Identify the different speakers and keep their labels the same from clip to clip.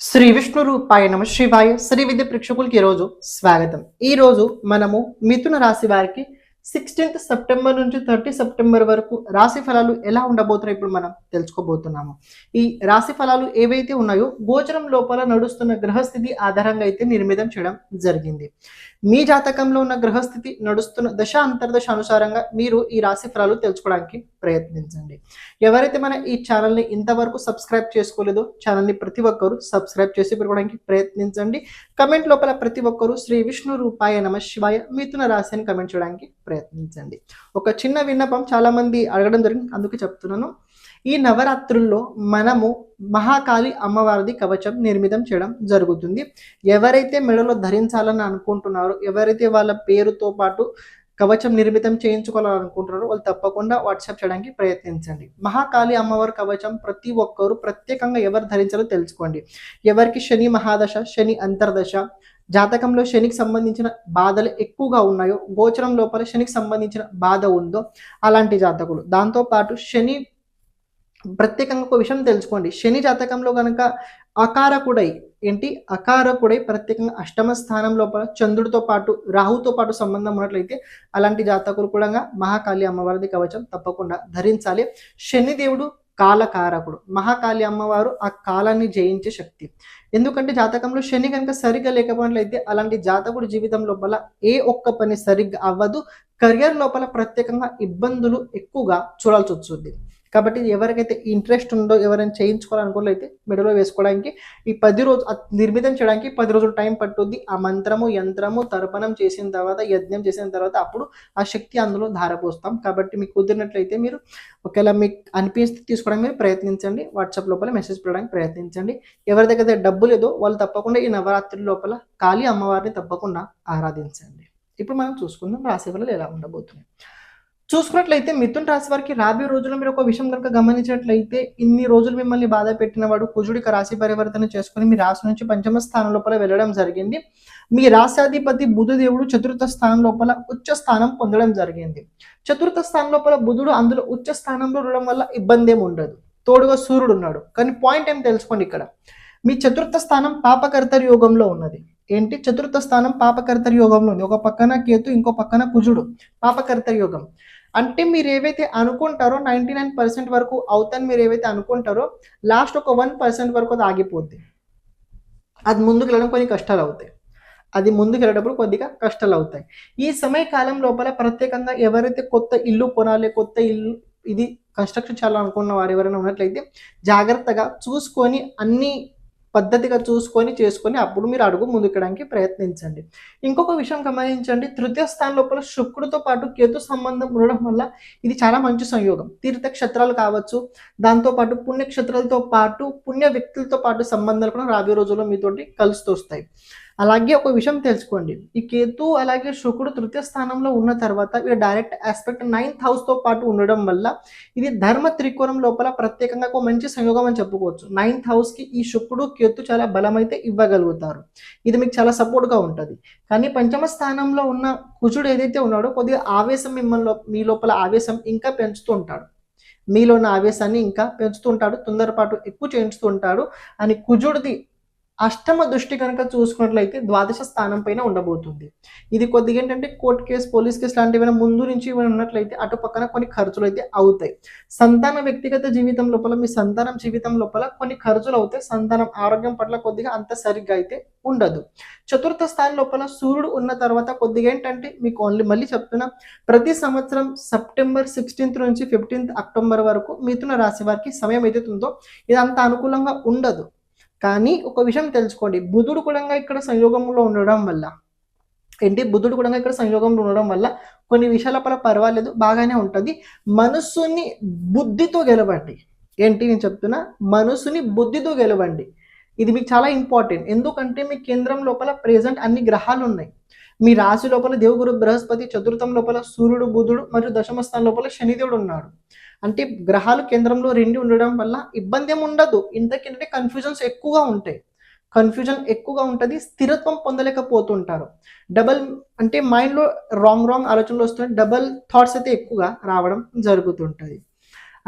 Speaker 1: శ్రీ విష్ణు రూపాయ నమ శివాయ. శ్రీ విద్య ప్రేక్షకులకి ఈరోజు స్వాగతం. ఈ రోజు మనము మిథున రాశి వారికి సిక్స్టీన్త్ సెప్టెంబర్ నుంచి థర్టీ సెప్టెంబర్ వరకు రాశి ఫలాలు ఎలా ఉండబోతున్నాయి ఇప్పుడు మనం తెలుసుకోబోతున్నాము. ఈ రాశి ఫలాలు ఏవైతే ఉన్నాయో గోచరం లోపల నడుస్తున్న గ్రహస్థితి ఆధారంగా అయితే నిర్మితం చేయడం జరిగింది. మీ జాతకంలో ఉన్న గ్రహస్థితి నడుస్తున్న దశ అంతర్దశ అనుసారంగా మీరు ఈ రాశి ఫలాలు తెలుసుకోవడానికి ప్రయత్నించండి. ఎవరైతే మన ఈ ఛానల్ని ఇంతవరకు సబ్స్క్రైబ్ చేసుకోలేదో ఛానల్ని ప్రతి ఒక్కరూ సబ్స్క్రైబ్ చేసి పెరగడానికి ప్రయత్నించండి. కమెంట్ లోపల ప్రతి ఒక్కరూ శ్రీ విష్ణు రూపాయ నమ శివాయ మిథున రాశి అని కమెంట్ చేయడానికి ప్రయత్నించండి. ఒక చిన్న విన్నపం చాలామంది అడగడం జరిగింది అందుకే చెప్తున్నాను. ఈ నవరాత్రుల్లో మనము మహాకాళి అమ్మవారిది కవచం నిర్మితం చేయడం జరుగుతుంది. ఎవరైతే మెడలో ధరించాలని అనుకుంటున్నారో ఎవరైతే వాళ్ళ పేరుతో పాటు కవచం నిర్మితం చేయించుకోవాలనుకుంటున్నారో వాళ్ళు తప్పకుండా వాట్సాప్ చేయడానికి ప్రయత్నించండి. మహాకాళి అమ్మవారి కవచం ప్రతి ఒక్కరు ప్రత్యేకంగా ఎవరు ధరించాలో తెలుసుకోండి. ఎవరికి శని మహాదశ శని అంతర్దశ జాతకంలో శనికి సంబంధించిన బాధలు ఎక్కువగా ఉన్నాయో గోచరం లోపల శనికి సంబంధించిన బాధ ఉందో అలాంటి జాతకులు. దాంతోపాటు శని ప్రత్యేకంగా ఒక విషయం తెలుసుకోండి. శని జాతకంలో కనుక అకారకుడై ఏంటి? అకారకుడై ప్రత్యేకంగా అష్టమ స్థానం లోపల చంద్రుడితో పాటు రాహుతో పాటు సంబంధం ఉన్నట్లయితే అలాంటి జాతకులు కూడా మహాకాళి అమ్మవారిది కవచం తప్పకుండా ధరించాలి. శనిదేవుడు కాలకారకుడు. మహాకాళి అమ్మవారు ఆ కాలాన్ని జయించే శక్తి. ఎందుకంటే జాతకంలో శని కనుక సరిగ్గా లేకపోయినట్లయితే అలాంటి జాతకుడు జీవితం లోపల ఏ ఒక్క పని సరిగ్గా అవ్వదు. కెరియర్ లోపల ప్రత్యేకంగా ఇబ్బందులు ఎక్కువగా చూడాల్సి వస్తుంది. కాబట్టి ఎవరికైతే ఇంట్రెస్ట్ ఉందో ఎవరైనా చేయించుకోవాలనుకున్నట్లయితే మెడలో వేసుకోవడానికి ఈ పది రోజు నిర్మితం చేయడానికి పది రోజులు టైం పట్టుద్ది. ఆ మంత్రము యంత్రము తర్పణం చేసిన తర్వాత యజ్ఞం చేసిన తర్వాత అప్పుడు ఆ శక్తి అందులో ధారపోస్తాం. కాబట్టి మీకు కుదిరినట్లయితే మీరు ఒకవేళ మీకు అనిపిస్తే తీసుకోవడానికి మీరు ప్రయత్నించండి. వాట్సాప్ లోపల మెసేజ్ పెట్టడానికి ప్రయత్నించండి. ఎవరి దగ్గర అయితే డబ్బు లేదో వాళ్ళు తప్పకుండా ఈ నవరాత్రి లోపల కాళీ అమ్మవారిని తప్పకుండా ఆరాధించండి. ఇప్పుడు మనం చూసుకుందాం రాశి ఫలాలు ఎలా ఉండబోతున్నాయి. చూసుకున్నట్లయితే మిథున్ రాశి వారికి రాబోయే రోజుల్లో మీరు ఒక విషయం కనుక గమనించినట్లయితే ఇన్ని రోజులు మిమ్మల్ని బాధ పెట్టిన వాడు కుజుడికి రాశి పరివర్తన చేసుకుని మీ రాశి నుంచి పంచమ స్థానం లోపల వెళ్ళడం జరిగింది. మీ రాశాధిపతి బుధుదేవుడు చతుర్థ స్థానం లోపల ఉచ్చ స్థానం పొందడం జరిగింది. చతుర్థ స్థానం లోపల బుధుడు అందులో ఉచ్చ స్థానంలో ఉండడం వల్ల ఇబ్బంది ఏమి ఉండదు. తోడుగా సూర్యుడు ఉన్నాడు. కానీ పాయింట్ ఏం తెలుసుకోండి ఇక్కడ? మీ చతుర్థ స్థానం పాపకర్తరి యోగంలో ఉన్నది. ఏంటి? చతుర్థ స్థానం పాపకర్తరి యోగంలో ఉంది. ఒక పక్కన కేతు ఇంకో పక్కన కుజుడు. పాపకర్తరి యోగం. అంటే మీరు ఏవైతే అనుకుంటారో నైంటీ నైన్ పర్సెంట్ వరకు అవుతాను మీరు ఏవైతే అనుకుంటారో లాస్ట్ ఒక వన్ పర్సెంట్ వరకు అది ఆగిపోద్ది. అది ముందుకు వెళ్ళడం కొన్ని కష్టాలు అవుతాయి. అది ముందుకు వెళ్ళేటప్పుడు కొద్దిగా కష్టాలు అవుతాయి. ఈ సమయ కాలం లోపల ప్రత్యేకంగా ఎవరైతే కొత్త ఇల్లు కొనాలి కొత్త ఇల్లు ఇది కన్స్ట్రక్షన్ చేయాలనుకున్న వారు ఎవరైనా ఉన్నట్లయితే జాగ్రత్తగా చూసుకొని అన్ని పద్ధతిగా చూసుకొని చేసుకొని అప్పుడు మీరు అడుగు ముందుకడానికి ప్రయత్నించండి. ఇంకొక విషయం గమనించండి. తృతీయ స్థానం లోపల శుక్రుడితో పాటు కేతు సంబంధం ఉండడం వల్ల ఇది చాలా మంచి సంయోగం. తీర్థక్షేత్రాలు కావచ్చు దాంతోపాటు పుణ్యక్షేత్రాలతో పాటు పుణ్య వ్యక్తులతో పాటు సంబంధాలు కూడా రాబోయే రోజుల్లో మీతోటి కలుస్తూ వస్తాయి అలాగే ఒక విషయం తెలుసుకోండి. ఈ కేతు అలాగే శుక్రుడు తృతీయ స్థానంలో ఉన్న తర్వాత వీడు డైరెక్ట్ ఆస్పెక్ట్ నైన్త్ హౌస్తో పాటు ఉండడం వల్ల ఇది ధర్మ త్రికోణం లోపల ప్రత్యేకంగా ఒక మంచి సంయోగం అని చెప్పుకోవచ్చు. నైన్త్ హౌస్కి ఈ శుక్రుడు కేతు చాలా బలమైతే ఇవ్వగలుగుతారు. ఇది మీకు చాలా సపోర్ట్గా ఉంటుంది. కానీ పంచమ స్థానంలో ఉన్న కుజుడు ఏదైతే ఉన్నాడో కొద్దిగా ఆవేశం మిమ్మల్ని మీ లోపల ఆవేశం ఇంకా పెంచుతూ ఉంటాడు. మీలో ఉన్న ఆవేశాన్ని ఇంకా పెంచుతూ ఉంటాడు. తొందరపాటు ఎక్కువ చేయించుతూ ఉంటాడు. అని కుజుడిది అష్టమ దృష్టి కనుక చూసుకున్నట్లయితే ద్వాదశ స్థానం పైన ఉండబోతుంది. ఇది కొద్దిగా ఏంటంటే కోర్టు కేసు పోలీస్ కేసు లాంటివి ముందు నుంచి ఏమైనా ఉన్నట్లయితే అటు పక్కన కొన్ని ఖర్చులు అయితే అవుతాయి. సంతాన వ్యక్తిగత జీవితం లోపల మీ సంతానం జీవితం లోపల కొన్ని ఖర్చులు అవుతాయి. సంతానం ఆరోగ్యం పట్ల కొద్దిగా అంత సరిగ్గా అయితే ఉండదు. చతుర్థ స్థానం లోపల సూర్యుడు ఉన్న తర్వాత కొద్దిగా ఏంటంటే మీకు ఓన్లీ మళ్ళీ చెప్తున్నా ప్రతి సంవత్సరం సెప్టెంబర్ సిక్స్టీన్త్ నుంచి ఫిఫ్టీన్త్ అక్టోబర్ వరకు మిథున రాశి వారికి సమయం ఏదైతే ఉందో ఇది అంత అనుకూలంగా ఉండదు. కానీ ఒక విషయం తెలుసుకోండి. బుధుడు కూడా ఇక్కడ సంయోగంలో ఉండడం వల్ల ఏంటి? బుధుడు కూడా ఇక్కడ సంయోగంలో ఉండడం వల్ల కొన్ని విషయాల పర పర్వాలేదు బాగానే ఉంటుంది. మనసుని బుద్ధితో గెలవండి. ఏంటి నేను చెప్తున్నా? మనసుని బుద్ధితో గెలవండి. ఇది మీకు చాలా ఇంపార్టెంట్ ఎందుకంటే మీ కేంద్రం లోపల ప్రెజెంట్ అన్ని గ్రహాలు ఉన్నాయి. మీ రాశి లోపల దేవుగురు బృహస్పతి చతుర్థం లోపల సూర్యుడు బుధుడు మరియు దశమ స్థానం లోపల శనిదేవుడు ఉన్నాడు. అంటే గ్రహాలు కేంద్రంలో రెండు ఉండడం వల్ల ఇబ్బంది ఏమి ఉండదు. ఇంతకంటే కన్ఫ్యూజన్స్ ఎక్కువగా ఉంటాయి. కన్ఫ్యూజన్ ఎక్కువగా ఉంటుంది స్థిరత్వం పొందలేకపోతుంటారు. డబల్ అంటే మైండ్లో రాంగ్ రాంగ్ ఆలోచనలు వస్తున్నాయి. డబల్ థాట్స్ అయితే ఎక్కువగా రావడం జరుగుతుంటుంది.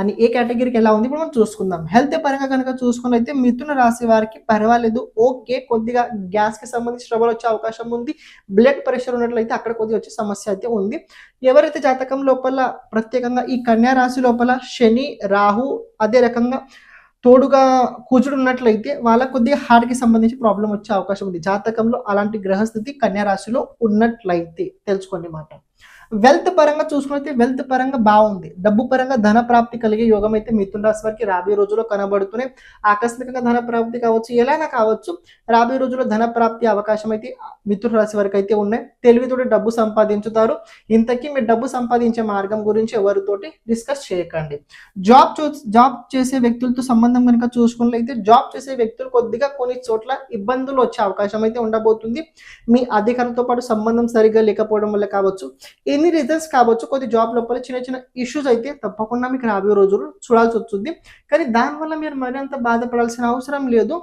Speaker 1: అని ఏ కేటగిరీకి ఎలా ఉంది ఇప్పుడు మనం చూసుకుందాం. హెల్త్ పరంగా కనుక చూసుకున్నైతే మిథున రాశి వారికి పర్వాలేదు. ఓకే కొద్దిగా గ్యాస్కి సంబంధించి ట్రబుల్ వచ్చే అవకాశం ఉంది. బ్లడ్ ప్రెషర్ ఉన్నట్లయితే అక్కడ కొద్దిగా వచ్చే సమస్య అయితే ఉంది. ఎవరైతే జాతకం లోపల ప్రత్యేకంగా ఈ కన్యా రాశి లోపల శని రాహు అదే రకంగా తోడుగా కూచుడు ఉన్నట్లయితే వాళ్ళకి కొద్దిగా హార్ట్కి సంబంధించి ప్రాబ్లం వచ్చే అవకాశం ఉంది. జాతకంలో అలాంటి గ్రహస్థితి కన్యా రాశిలో ఉన్నట్లయితే తెలుసుకోండి మాట. వెల్త్ పరంగా చూసుకున్నైతే వెల్త్ పరంగా బాగుంది. డబ్బు పరంగా ధన ప్రాప్తి కలిగే యోగం అయితే మిథున రాశి వారికి రాబోయే రోజుల్లో కనబడుతూనే ఆకస్మికంగా ధన ప్రాప్తి కావచ్చు ఎలానా కావచ్చు రాబోయే రోజుల్లో ధన ప్రాప్తి అవకాశం అయితే మిథున రాశి వారికి అయితే ఉన్నాయి. తెలివితోటి డబ్బు సంపాదించుతారు. ఇంతకీ మీరు డబ్బు సంపాదించే మార్గం గురించి ఎవరితోటి డిస్కస్ చేయకండి. జాబ్ చూ జాబ్ చేసే వ్యక్తులతో సంబంధం కనుక చూసుకున్నట్లయితే జాబ్ చేసే వ్యక్తులు కొద్దిగా కొన్ని చోట్ల ఇబ్బందులు వచ్చే అవకాశం అయితే ఉండబోతుంది. మీ అధికారులతో పాటు సంబంధం సరిగ్గా లేకపోవడం వల్ల కావచ్చు. ఎన్ని రీజన్స్ కావచ్చు కొద్ది జాబ్ లోపల చిన్న చిన్న ఇష్యూస్ అయితే తప్పకుండా మీకు రాబోయే రోజులు చూడాల్సి వస్తుంది. కానీ దానివల్ల మీరు మరింత బాధపడాల్సిన అవసరం లేదు.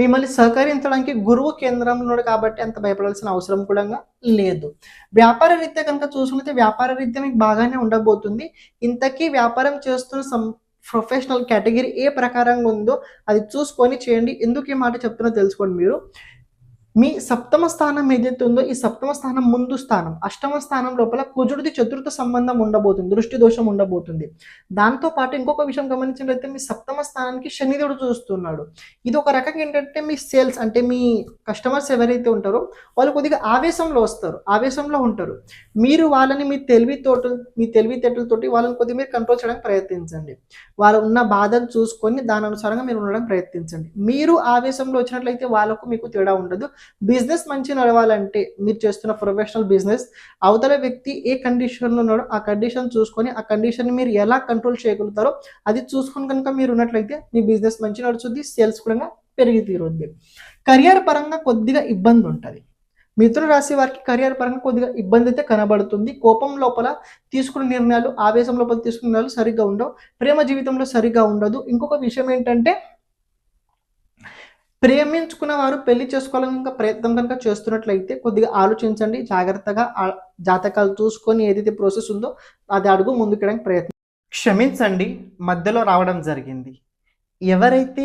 Speaker 1: మిమ్మల్ని సహకరించడానికి గురువు కేంద్రంలో ఉన్నాడు కాబట్టి అంత భయపడాల్సిన అవసరం కూడా లేదు. వ్యాపార రీత్యా కనుక చూసుకుంటే వ్యాపార రీత్యా మీకు బాగానే ఉండబోతుంది. ఇంతకీ వ్యాపారం చేస్తున్న సం ప్రొఫెషనల్ కేటగిరీ ఏ ప్రకారంగా ఉందో అది చూసుకొని చేయండి. ఎందుకు ఈ మాట చెప్తున్నా తెలుసుకోండి మీరు. మీ సప్తమ స్థానం ఏదైతే ఉందో ఈ సప్తమ స్థానం ముందు స్థానం అష్టమ స్థానం లోపల కుజుడిది చతుర్థ సంబంధం ఉండబోతుంది దృష్టి దోషం ఉండబోతుంది. దాంతో పాటు ఇంకొక విషయం గమనించినట్లయితే మీ సప్తమ స్థానానికి శనిదేవుడు చూస్తున్నాడు. ఇది ఒక రకంగా ఏంటంటే మీ సేల్స్ అంటే మీ కస్టమర్స్ ఎవరైతే ఉంటారో వాళ్ళు కొద్దిగా ఆవేశంలో వస్తారు ఆవేశంలో ఉంటారు. మీరు వాళ్ళని మీ తెలివితోట మీ తెలివితేటలతోటి వాళ్ళని కొద్దిగా మీరు కంట్రోల్ చేయడానికి ప్రయత్నించండి. వాళ్ళు ఉన్న బాధను చూసుకొని దాని అనుసారంగా మీరు ఉండడానికి ప్రయత్నించండి. మీరు ఆవేశంలో వచ్చినట్లయితే వాళ్ళకు మీకు తేడా ఉండదు. బిజినెస్ మంచి నడవాలంటే మీరు చేస్తున్న ప్రొఫెషనల్ బిజినెస్ అవతల వ్యక్తి ఏ కండిషన్లో ఉన్నాడో ఆ కండిషన్ చూసుకొని ఆ కండిషన్ మీరు ఎలా కంట్రోల్ చేయగలుగుతారో అది చూసుకొని కనుక మీరు ఉన్నట్లయితే మీ బిజినెస్ మంచి నడుస్తుంది సేల్స్ కూడా పెరిగి తీరుద్ది. కెరియర్ పరంగా కొద్దిగా ఇబ్బంది ఉంటుంది. మిథున రాశి వారికి కెరియర్ పరంగా కొద్దిగా ఇబ్బంది అయితే కనబడుతుంది. కోపం లోపల తీసుకున్న నిర్ణయాలు ఆవేశం లోపల తీసుకున్న నిర్ణయాలు సరిగ్గా ఉండవు. ప్రేమ జీవితంలో సరిగ్గా ఉండదు. ఇంకొక విషయం ఏంటంటే ప్రేమించుకున్న వారు పెళ్ళి చేసుకోవాలని ఇంకా ప్రయత్నం కనుక చేస్తున్నట్లయితే కొద్దిగా ఆలోచించండి జాగ్రత్తగా ఆ జాతకాలు చూసుకొని ఏదైతే ప్రాసెస్ ఉందో అది అడుగు ముందుకెళ్ళడానికి ప్రయత్నం. క్షమించండి మధ్యలో రావడం జరిగింది. ఎవరైతే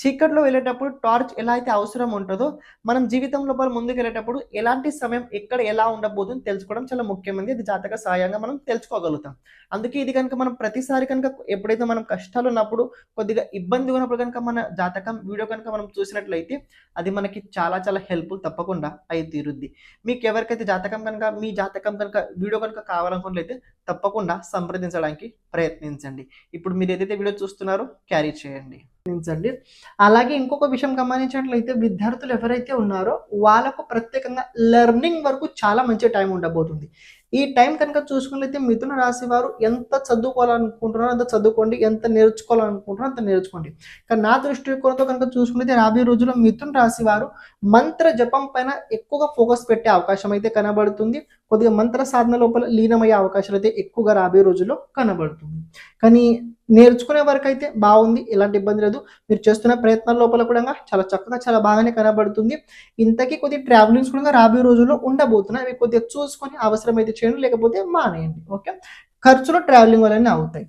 Speaker 1: చీకట్లో వెళ్ళేటప్పుడు టార్చ్ ఎలా అయితే అవసరం ఉంటుందో మనం జీవితం లోపల ముందుకు వెళ్ళేటప్పుడు ఎలాంటి సమయం ఎక్కడ ఎలా ఉండబోతుందో తెలుసుకోవడం చాలా ముఖ్యమైనది. ఇది జాతక సాయంగా మనం తెలుసుకోగలుగుతాం. అందుకే ఇది కనుక మనం ప్రతిసారి కనుక ఎప్పుడైతే మనం కష్టాలు ఉన్నప్పుడు కొద్దిగా ఇబ్బంది ఉన్నప్పుడు కనుక మన జాతకం వీడియో కనుక మనం చూసినట్లయితే అది మనకి చాలా చాలా హెల్ప్ఫుల్ తప్పకుండా అయి తీరుద్ది. మీకు ఎవరికైతే జాతకం కనుక మీ జాతకం కనుక వీడియో కనుక కావాలనుకున్నట్లయితే తప్పకుండా సంప్రదించడానికి ప్రయత్నించండి. ఇప్పుడు మీరు ఏదైతే వీడియో చూస్తున్నారో క్యారీ చేయండి. ప్రయత్నించండి అలాగే ఇంకొక విషయం గమనించినట్లయితే విద్యార్థులు ఎవరైతే ఉన్నారో వాళ్ళకు ప్రత్యేకంగా లెర్నింగ్ వరకు చాలా మంచి టైం ఉండబోతుంది. ఈ టైం కనుక చూసుకున్నట్లయితే మిథున రాశి వారు ఎంత చదువుకోవాలనుకుంటున్నారో అంత చదువుకోండి ఎంత నేర్చుకోవాలనుకుంటున్నారో అంత నేర్చుకోండి. కానీ నా దృష్టికోణంతో కనుక చూసుకున్నట్లయితే రాబోయే రోజుల్లో మిథున రాశి వారు మంత్ర జపం పైన ఎక్కువగా ఫోకస్ పెట్టే అవకాశం అయితే కనబడుతుంది. కొద్దిగా మంత్ర సాధన లోపల లీనమయ్యే అవకాశాలు అయితే ఎక్కువగా రాబోయే రోజుల్లో కనబడుతుంది. కానీ నేర్చుకునే వరకు అయితే బాగుంది ఎలాంటి ఇబ్బంది లేదు. మీరు చేస్తున్న ప్రయత్నాల లోపల కూడా చాలా చక్కగా చాలా బాగానే కనబడుతుంది. ఇంతకీ కొద్దిగా ట్రావెలింగ్స్ కూడా రాబోయే రోజుల్లో ఉండబోతున్నాయి. అవి కొద్దిగా చూసుకొని అవసరమైతే చేయండి లేకపోతే మానేయండి. ఓకే? ఖర్చులు ట్రావెలింగ్ వల్లనే అవుతాయి.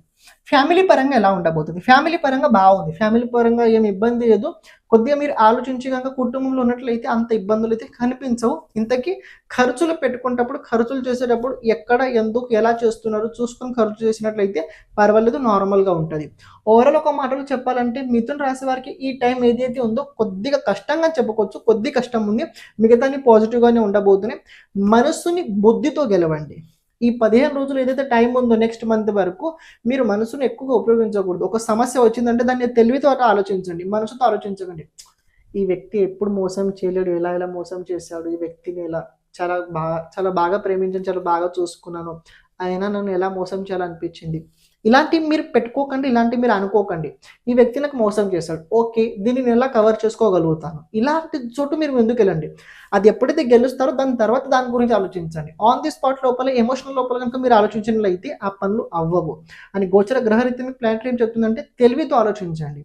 Speaker 1: ఫ్యామిలీ పరంగా ఎలా ఉండబోతుంది? ఫ్యామిలీ పరంగా బాగుంది. ఫ్యామిలీ పరంగా ఏమి ఇబ్బంది లేదు. కొద్దిగా మీరు ఆలోచించి కనుక కుటుంబంలో ఉన్నట్లయితే అంత ఇబ్బందులు అయితే కనిపించవు. ఇంతకీ ఖర్చులు పెట్టుకునేటప్పుడు ఖర్చులు చేసేటప్పుడు ఎక్కడ ఎందుకు ఎలా చేస్తున్నారు చూసుకొని ఖర్చు చేసినట్లయితే పర్వాలేదు నార్మల్గా ఉంటుంది. ఓవరాల్ ఒక మాటలు చెప్పాలంటే మిథున్ రాశి వారికి ఈ టైం ఏదైతే ఉందో కొద్దిగా కష్టంగా చెప్పుకోవచ్చు కొద్ది కష్టం ఉంది. మిగతాన్ని పాజిటివ్గానే ఉండబోతున్నాయి. మనస్సుని బుద్ధితో గెలవండి. ఈ పదిహేను రోజులు ఏదైతే టైం ఉందో నెక్స్ట్ మంత్ వరకు మీరు మనసును ఎక్కువగా ఉపయోగించకూడదు. ఒక సమస్య వచ్చిందంటే దాన్ని తెలివితో ఆలోచించండి మనసుతో ఆలోచించకండి. ఈ వ్యక్తి ఎప్పుడు మోసం చేయలేడు ఎలా ఎలా మోసం చేశాడు ఈ వ్యక్తిని ఎలా చాలా బాగా చాలా బాగా ప్రేమించాను చాలా బాగా చూసుకున్నాను అయినా నన్ను ఎలా మోసం చేయాలనిపించింది? ఇలాంటివి మీరు పెట్టుకోకండి ఇలాంటివి మీరు అనుకోకండి. ఈ వ్యక్తి నాకు మోసం చేశాడు. ఓకే దీన్ని నేను ఎలా కవర్ చేసుకోగలుగుతాను? ఇలాంటి చోటు మీరు ముందుకు వెళ్ళండి. అది ఎప్పుడైతే గెలుస్తారో దాని తర్వాత దాని గురించి ఆలోచించండి. ఆన్ ది స్పాట్ లోపల ఎమోషనల్ లోపల కనుక మీరు ఆలోచించినట్లయితే ఆ పనులు అవ్వవు. అని గోచర గ్రహరీతిని ప్లాంట్ ఏం చెప్తుందంటే తెలివితో ఆలోచించండి.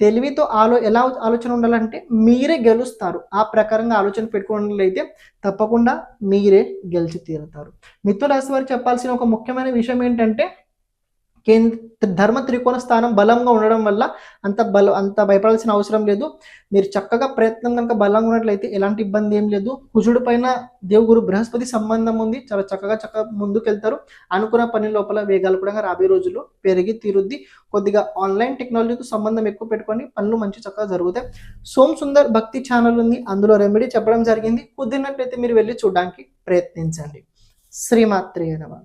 Speaker 1: తెలివితో ఆలో ఎలా ఆలోచన ఉండాలంటే మీరే గెలుస్తారు. ఆ ప్రకారంగా ఆలోచన పెట్టుకున్నట్లయితే తప్పకుండా మీరే గెలిచి తీరుతారు. మిత్రుల రాశి వారికి చెప్పాల్సిన ఒక ముఖ్యమైన విషయం ఏంటంటే కేంద్ర ధర్మ త్రికోణ స్థానం బలంగా ఉండడం వల్ల అంత బల అంత భయపడాల్సిన అవసరం లేదు. మీరు చక్కగా ప్రయత్నం కనుక బలంగా ఉన్నట్లయితే ఎలాంటి ఇబ్బంది ఏం లేదు. కుజుడు పైన దేవుగురు బృహస్పతి సంబంధం ఉంది. చాలా చక్కగా చక్కగా ముందుకెళ్తారు. అనుకున్న పని లోపల వేగాలు కూడా రాబోయే రోజుల్లో పెరిగి తీరుద్ది. కొద్దిగా ఆన్లైన్ టెక్నాలజీతో సంబంధం ఎక్కువ పెట్టుకొని పనులు మంచి చక్కగా జరుగుతాయి. సోమ్ సుందర్ భక్తి ఛానల్ ఉంది. అందులో రెమెడీ చెప్పడం జరిగింది. కుదిరినట్లయితే మీరు వెళ్ళి చూడడానికి ప్రయత్నించండి. శ్రీమాత్రేయ అనవా